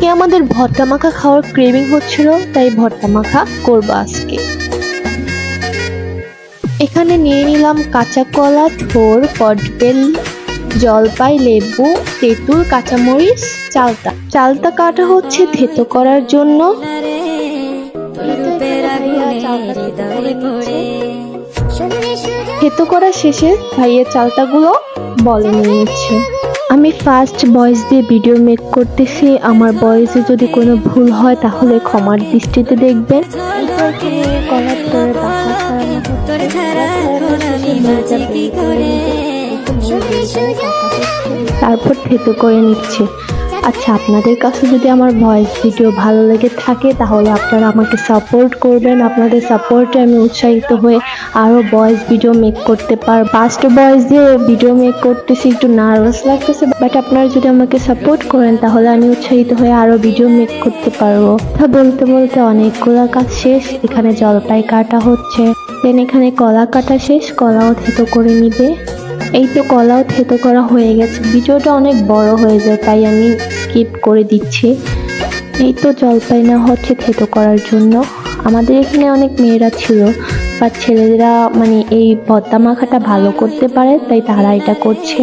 আজকে আমাদের ভর্তা মাখা খাওয়ার ক্রেভিং হচ্ছিল, তাই ভর্তা মাখা করব আজকে। এখানে নিয়ে নিলাম কাঁচা কলা থোর কটবেল, জলপাই, লেবু, তেঁতুল, কাঁচামরিচ, চালতা। চালতা কাটা হচ্ছে থেতো করার জন্য। থেতো করা শেষে ভাইয়ের চালতাগুলো বলে নিয়ে নিচ্ছে। আমি ফার্স্ট ভয়েস দিয়ে ভিডিও মেক করতেছি আমার ভয়েসে যদি কোনো ভুল হয়, তাহলে ক্ষমার দৃষ্টিতে দেখবেন। তারপর থেতো করে নিচ্ছে আচ্ছা আপনাদের কাছে যদি আমার ভয়েস ভিডিও ভালো লেগে থাকে, তাহলে আপনারা আমাকে সাপোর্ট করবেন। আপনাদের সাপোর্টে আমি উৎসাহিত হয়ে আরও ভয়েস ভিডিও মেক করতে পার ফার্স্ট ভয়েস দিয়ে ভিডিও মেক করতেছি, একটু নার্ভাস লাগতেছে বাট আপনারা যদি আমাকে সাপোর্ট করেন, তাহলে আমি উৎসাহিত হয়ে আরও ভিডিও মেক করতে পারব। তা বলতে বলতে অনেকগুলো কাজ শেষ, এখানে জলপাই কাটা হচ্ছে। দেন এখানে কলা কাটা শেষ, কলাও থেতো করে নিবে। এই তো কলাও থেতো করা হয়ে গেছে। ভিডিওটা অনেক বড় হয়ে যায়, তাই আমি স্কিপ করে দিচ্ছি। এই তো জলপাই না হচ্ছে থেতো করার জন্য। আমাদের এখানে অনেক মেয়েরা ছিল বা ছেলেরা মানে এই ভর্তা মাখাটা ভালো করতে পারে, তাই তারা এটা করছে।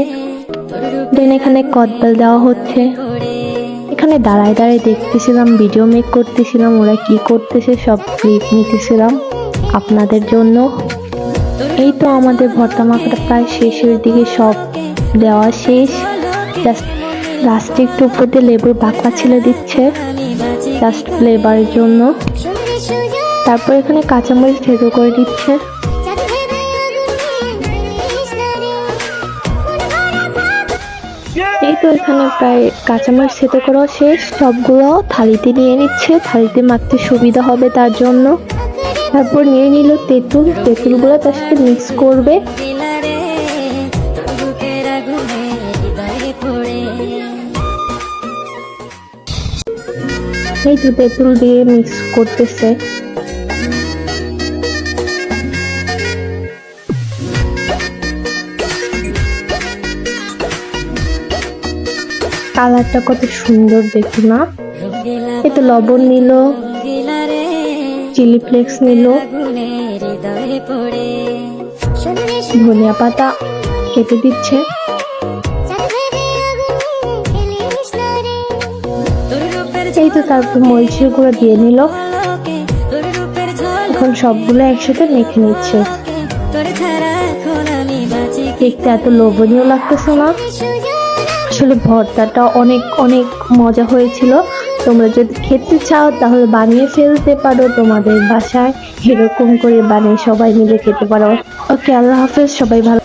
দেন এখানে কদবেল দেওয়া হচ্ছে। এখানে দাঁড়ায় দাঁড়ায় দেখতেছিলাম ভিডিও মেক করতেছিলাম, ওরা কি করতেছে সব ক্লিপ নিতেছিলাম। আপনাদের জন্য। এই তো আমাদের ভর্তা মাখাটা প্রায় শেষের দিকে সব দেওয়া শেষ। লাস্টে একটু উপর দিয়ে লেবুর বাকলা ছেলে দিচ্ছে। জাস্ট ফ্লেভারের জন্য। তারপর এখানে কাঁচামরিচ থেতো করে দিচ্ছে। এই তো এখানে প্রায় কাঁচামরিচ থেতো করা শেষ। সবগুলো থালিতে নিয়ে নিচ্ছে। থালিতে মাখতে সুবিধা হবে তার জন্য। তারপর নিয়ে নিল তেঁতুল। তেঁতুলগুলো তার সাথে মিক্স করবে। এই তো তেঁতুল দিয়ে মিক্স করতেছে। কালারটা কত সুন্দর দেখো না। এতে লবণ নিল। চিলি ফ্লেক্স নিল। ধনিয়া পাতা কেটে দিচ্ছে। এই তো তারপর মরিচের গুঁড়ো দিয়ে নিল। এখন সবগুলো একসাথে মেখে নিচ্ছে। দেখতে এত লোভনীয় লাগতেছে না। আসলে ভর্তাটা অনেক অনেক মজা হয়েছিল। তোমরা যদি খেতে চাও, তাহলে বানিয়ে ফেলতে পারো তোমাদের বাসায়। এরকম করে বানিয়ে সবাই মিলে খেতে পারো। ওকে, আল্লাহ হাফেজ, সবাই ভালো